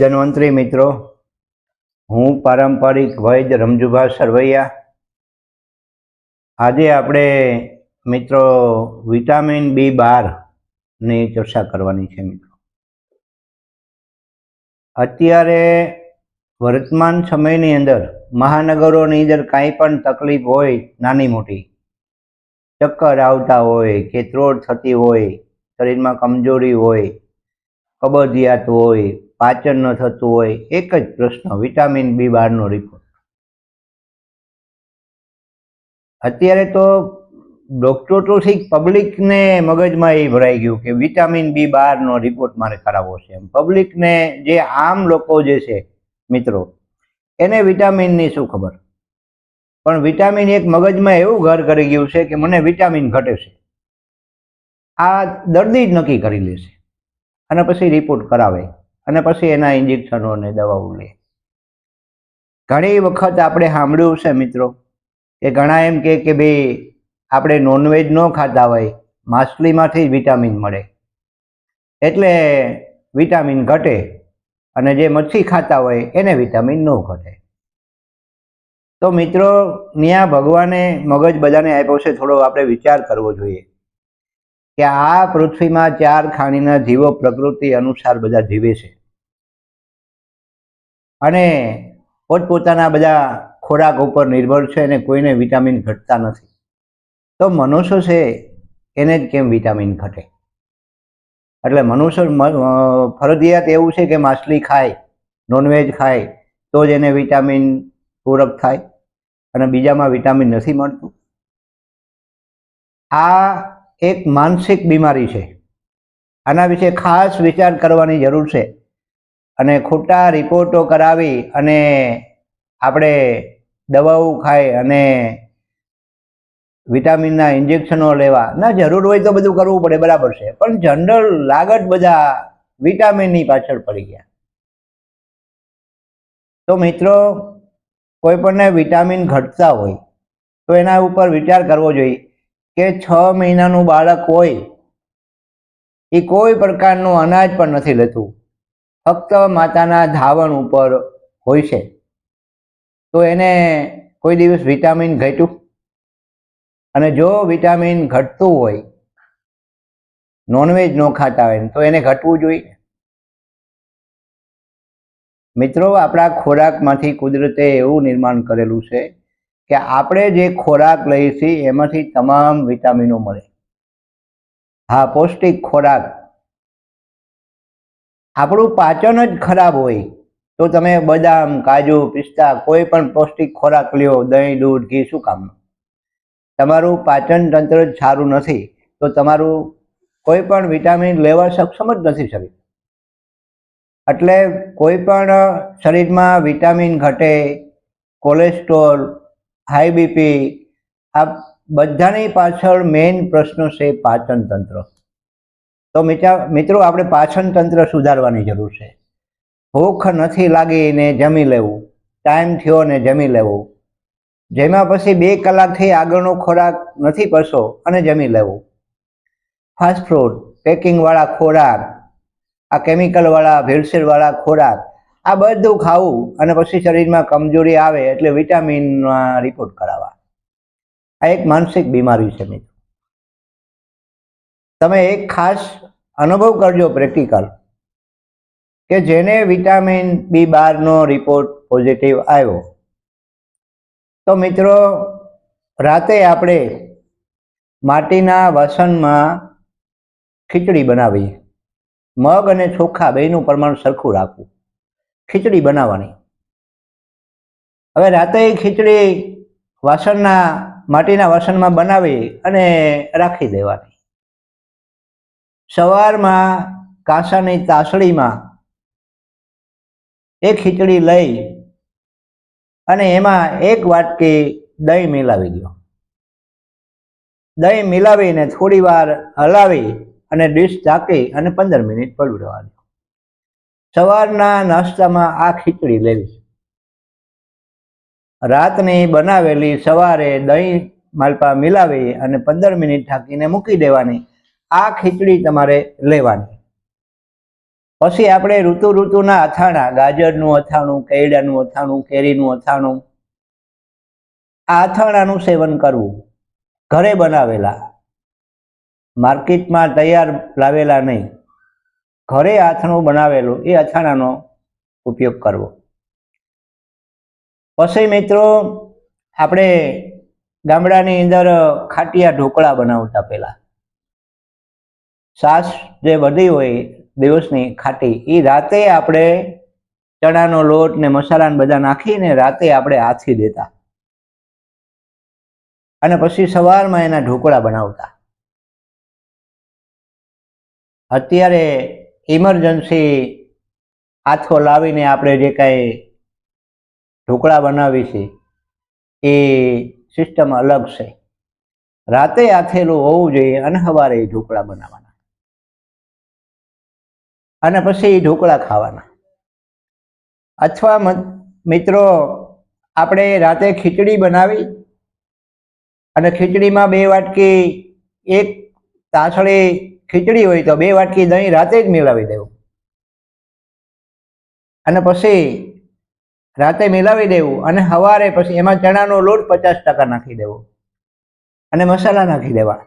ધન્વંતરી મિત્રો, હું પારંપરિક વૈદ રમજુભા સરવૈયા. આજે આપણે મિત્રો વિટામિન બી બારની ચર્ચા કરવાની છે મિત્રો. અત્યારે વર્તમાન સમયની અંદર મહાનગરોની અંદર કાંઈ પણ તકલીફ હોય, નાની મોટી, ચક્કર આવતા હોય કે ત્રોડ થતી હોય, શરીરમાં કમજોરી હોય, કબજિયાત હોય પાચન ન થતું હોય, એક જ પ્રશ્ન, વિટામિન બી બારનો રિપોર્ટ અત્યારે તો ડોક્ટર તો ઠીક પબ્લિકને મગજમાં એ ભરાઈ ગયું કે વિટામિન બી બારનો રિપોર્ટ મારે કરાવવો છે એમ. પબ્લિકને જે આમ લોકો જે છે, મિત્રો, એને વિટામિનની શું ખબર? પણ વિટામિન એક મગજમાં એવું ઘર કરી ગયું છે કે મને વિટામિન ઘટે છે. આ દર્દી જ નક્કી કરી લેશે અને પછી રિપોર્ટ કરાવે. અને પછી એના ઇન્જેક્શનો અને દવાઓ લે. ઘણી વખત આપણે સાંભળ્યું છે મિત્રો કે ઘણા એમ કે ભાઈ આપણે નોનવેજ ન ખાતા હોય, માછલીમાંથી જ વિટામિન મળે. એટલે વિટામિન ઘટે અને જે મચ્છી ખાતા હોય એને વિટામિન ન ઘટે. તો મિત્રો ત્યાં ભગવાને મગજ બધાને આપ્યો છે, થોડો આપણે વિચાર કરવો જોઈએ. કે આ પૃથ્વીમાં ચાર ખાણીના જીવો પ્રકૃતિ અનુસાર બધા જીવે છે. અને પોતપોતાના બધા ખોરાક ઉપર નિર્ભર છે અને કોઈને વિટામિન ઘટતા નથી. તો મનુષ્ય છે, એને જ કેમ વિટામિન ઘટે? એટલે મનુષ્ય ફરજિયાત એવું છે કે માછલી ખાય, નોનવેજ ખાય, તો જ એને વિટામિન પૂરક થાય અને બીજામાં વિટામિન નથી મળતું? આ એક માનસિક બીમારી છે. આના વિશે ખાસ વિચાર કરવાની જરૂર છે. અને ખોટા રિપોર્ટો કરાવી અને આપણે દવાઓ ખાય અને વિટામિનના ઇન્જેક્શનો લેવા. ના, જરૂર હોય તો બધું કરવું પડે, બરાબર છે. પણ જનરલ લાગત બધા વિટામિનની પાછળ પડી ગયા. તો મિત્રો, કોઈ પણને વિટામિન ઘટતા હોય, તો એના ઉપર વિચાર કરવો જોઈએ. કે છ મહિનાનું બાળક હોય, એ કોઈ પ્રકારનું અનાજ પણ નથી લેતું. ફક્ત માતાના ધાવણ ઉપર હોય છે. તો એને કોઈ દિવસ વિટામિન ઘટ્યું? અને જો વિટામિન ઘટતું હોય, નોનવેજ ન ખાતા હોય, તો એને ઘટવું જોઈએ? મિત્રો, આપણા ખોરાકમાંથી કુદરતે એવું નિર્માણ કરેલું છે કે આપણે જે ખોરાક લઈએ છીએ એમાંથી તમામ વિટામિનો મળે. હા, પૌષ્ટિક ખોરાક. આપણું પાચન જ ખરાબ હોય, તો તમે બદામ, કાજુ, પિસ્તા, કોઈ પણ પૌષ્ટિક ખોરાક લ્યો, દહીં, દૂધ, ઘી, શું કામનું? તમારું પાચન તંત્ર જ સારું નથી, તો તમારું કોઈ પણ વિટામિન લેવા સક્ષમ જ નથી શરીર. એટલે કોઈ પણ શરીરમાં વિટામિન ઘટે, કોલેસ્ટ્રોલ હાઈ બીપી આ બધાની પાછળ મેઇન પ્રશ્ન છે પાચન તંત્ર. તો મિત્રા આપણે પાચન તંત્ર સુધારવાની જરૂર છે. ભૂખ નથી લાગી ને જમી લેવું, ટાઈમ થયો ને જમી લેવું. જેમાં પછી બે કલાકથી આગળનો ખોરાક નથી પડશો અને જમી લેવું. ફાસ્ટ ફૂડ પેકિંગવાળા ખોરાક, આ કેમિકલવાળા ભેળસેળવાળા ખોરાક આ બધું ખાવું અને પછી શરીરમાં કમજોરી આવે એટલે વિટામિનના રિપોર્ટ કરાવવા. આ એક માનસિક બીમારી છે મિત્રો. તમે એક ખાસ અનુભવ કરજો પ્રેક્ટિકલ કે જેને વિટામિન બી બારનો રિપોર્ટ પોઝિટિવ આવ્યો. તો મિત્રો, રાતે આપણે માટીના વાસણમાં ખીચડી બનાવી. મગ અને ચોખા બેનું પ્રમાણ સરખું રાખવું. ખીચડી બનાવવાની. હવે રાતે ખીચડી વાસણના, માટીના વાસણમાં બનાવી અને રાખી દેવાની. સવારમાં કાંસાની તાસળીમાં એ ખીચડી લઈ અને એમાં એક વાટકી દહીં મિલાવી દો. દહીં મિલાવીને થોડી વાર હલાવી અને ડીશ ઢાંકી અને પંદર મિનિટ દો સવારના નાસ્તામાં આ ખીચડી લેવી રાતની બનાવેલી સવારે દહીં માલપા મિલાવી અને પંદર મિનિટ ઢાંકીને મૂકી દેવાની. આ ખીચડી તમારે લેવાની. પછી આપણે ઋતુ ઋતુના અથાણા, ગાજરનું અથાણું, કેળાનું અથાણું, કેરીનું અથાણું, આ અથાણાનું સેવન કરવું. ઘરે બનાવેલા. માર્કેટમાં તૈયાર લાવેલા નહીં. ઘરે આથણું બનાવેલું, એ અથાણાનો ઉપયોગ કરવો. પછી મિત્રો, આપણે ગામડાની અંદર ખાટિયા ઢોકળા બનાવતા પહેલા. સાસ જે વધી હોય દિવસની ખાટી, એ રાતે આપણે ચણાનો લોટ ને મસાલાને બધા નાખીને રાતે આપણે આથી દેતા. અને પછી સવારમાં એના ઢોકળા બનાવતા. અત્યારે ઇમરજન્સી હાથો લાવીને આપણે જે કાંઈ ઢોકળા બનાવી છે, એ સિસ્ટમ અલગ છે. રાતે આથેલું હોવું જોઈએ અને સવારે એ ઢોકળા બનાવવાના. અને પછી એ ઢોકળા ખાવાના. અથવા મિત્રો, આપણે રાતે ખીચડી બનાવી અને ખીચડીમાં બે વાટકી એક તાસળી ખીચડી હોય તો બે વાટકી દહીં રાતે જ મિલાવી દેવું. અને પછી રાતે મિલાવી દેવું અને સવારે પછી એમાં ચણાનો લોટ પચાસ ટકા નાખી દેવો અને મસાલા નાખી દેવા.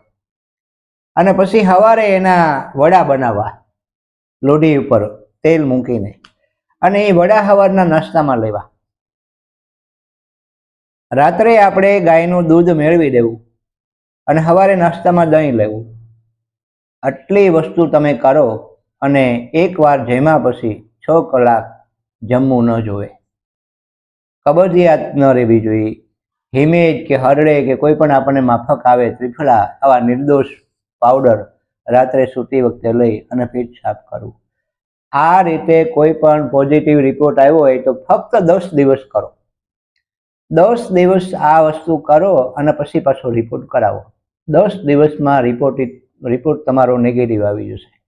અને પછી સવારે એના વડા બનાવવા લોઢી ઉપર તેલ મૂકીને અને એ વડા સવારના નાસ્તામાં લેવા. રાત્રે આપણે ગાયનું દૂધ મેળવી દેવું અને સવારે નાસ્તામાં દહીં લેવું. આટલી વસ્તુ તમે કરો અને એકવાર જેમાં પછી છ કલાક જમવું ન જોવે. કબજિયાત ન રહેવી જોઈએ. હિમેજ કે હરડે કે કોઈ પણ આપણને માફક આવે ત્રિફળા આવા નિર્દોષ પાવડર રાત્રે સૂતી વખતે લઈ અને પેટ સાફ કરવું. આ રીતે કોઈ પણ પોઝિટિવ રિપોર્ટ આવ્યો હોય તો ફક્ત દસ દિવસ કરો. દસ દિવસ આ વસ્તુ કરો અને પછી પાછો રિપોર્ટ કરાવો. દસ દિવસમાં રિપોર્ટ રિપોર્ટ તમારો નેગેટિવ આવી જશે.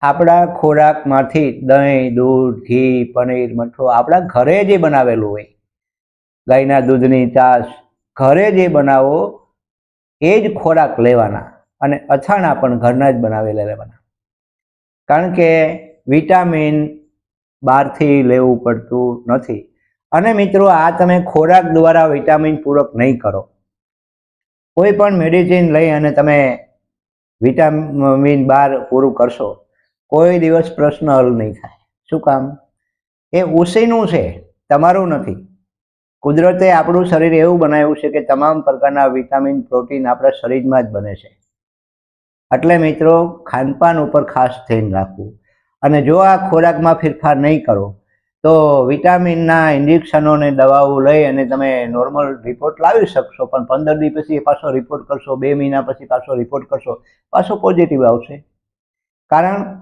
આપણા ખોરાકમાંથી દહીં, દૂધ, ઘી, પનીર, મઠો આપણા ઘરે જે બનાવેલું હોય, ગાયના દૂધની છાશ, ઘરે જે બનાવો, એ જ ખોરાક લેવાના અને અથાણા પણ ઘરના જ બનાવેલા લેવાના કારણ કે વિટામિન બહારથી લેવું પડતું નથી. અને મિત્રો, આ તમે ખોરાક દ્વારા વિટામિન પૂરક નહીં કરો. કોઈ પણ મેડિસિન લઈ અને તમે વિટામિન બાર પૂરું કરશો, કોઈ દિવસ પ્રશ્ન હલ નહીં થાય. શું કામ? એ ઉસીનું છે, તમારું નથી. કુદરતે આપણું શરીર એવું બનાવ્યું છે કે તમામ પ્રકારના વિટામિન પ્રોટીન આપણા શરીરમાં જ બને છે. એટલે મિત્રો, ખાનપાન ઉપર ખાસ ધ્યાન રાખવું. અને જો આ ખોરાકમાં ફેરફાર નહીં કરો તો વિટામિનના ઇન્જેક્શનો ને દવાઓ લઈ અને તમે નોર્મલ રિપોર્ટ લાવી શકશો, પણ પંદર દિવસ પછી પાછો રિપોર્ટ કરશો, બે મહિના પછી પાછો રિપોર્ટ કરશો, પાછો પોઝિટિવ આવશે. કારણ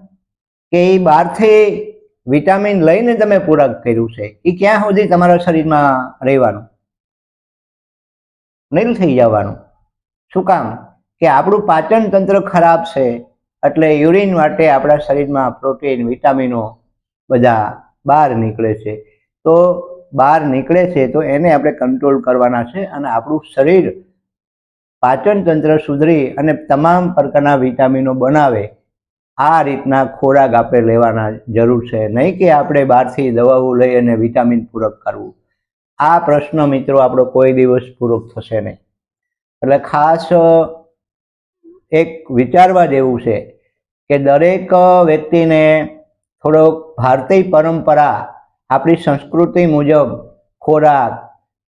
કે એ બહારથી વિટામિન લઈને તમે પૂરક કર્યું છે, એ ક્યાં સુધી તમારા શરીરમાં રહેવાનું? નીલ થઈ જવાનું. શું કામ? કે આપણું પાચન તંત્ર ખરાબ છે, એટલે યુરિન માટે આપણા શરીરમાં પ્રોટીન વિટામિનો બધા બહાર નીકળે છે. તો બહાર નીકળે છે તો એને આપણે કંટ્રોલ કરવાના છે અને આપણું શરીર પાચન તંત્ર સુધરી અને તમામ પ્રકારના વિટામિનો બનાવે. આ રીતના ખોરાક આપણે લેવાના જરૂર છે. નહીં કે આપણે બહારથી દવાઓ લઈ અને વિટામિન પૂરક કરવું. આ પ્રશ્ન મિત્રો આપણો કોઈ દિવસ પૂરક થશે નહીં. એટલે ખાસ, એક વિચારવા જેવું છે કે દરેક વ્યક્તિને થોડોક ભારતીય પરંપરા આપણી સંસ્કૃતિ મુજબ ખોરાક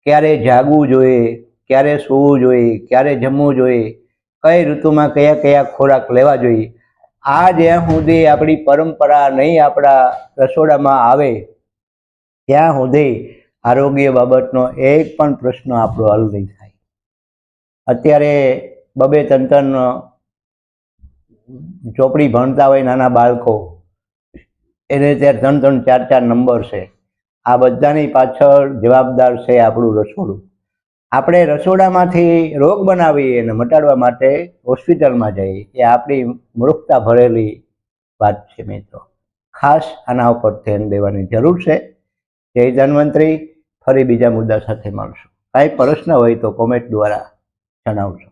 ક્યારે જાગવું જોઈએ, ક્યારે સૂવું જોઈએ, ક્યારે જમવું જોઈએ, કઈ ઋતુમાં કયા કયા ખોરાક લેવા જોઈએ, આ જ્યાં સુધી આપણી પરંપરા નહીં આપણા રસોડામાં આવે, ત્યાં સુધી આરોગ્ય બાબતનો એક પણ પ્રશ્ન આપણો હલ નહીં થાય. અત્યારે બબે ત્રણ ચોપડી ભણતા હોય નાના બાળકો એને ત્યાં ત્રણ ત્રણ ચાર ચાર નંબર છે. આ બધાની પાછળ જવાબદાર છે આપણું રસોડું. આપણે રસોડામાંથી રોગ બનાવીએ અને મટાડવા માટે હોસ્પિટલમાં જઈએ, એ આપણી મૂર્ખતા ભરેલી વાત છે મિત્રો. ખાસ આના ઉપર ધ્યાન દેવાની જરૂર છે. જય ધન્વંતરી, ફરી બીજા મુદ્દા સાથે મળશું. કાંઈ પ્રશ્ન હોય તો કોમેન્ટ દ્વારા જણાવજો.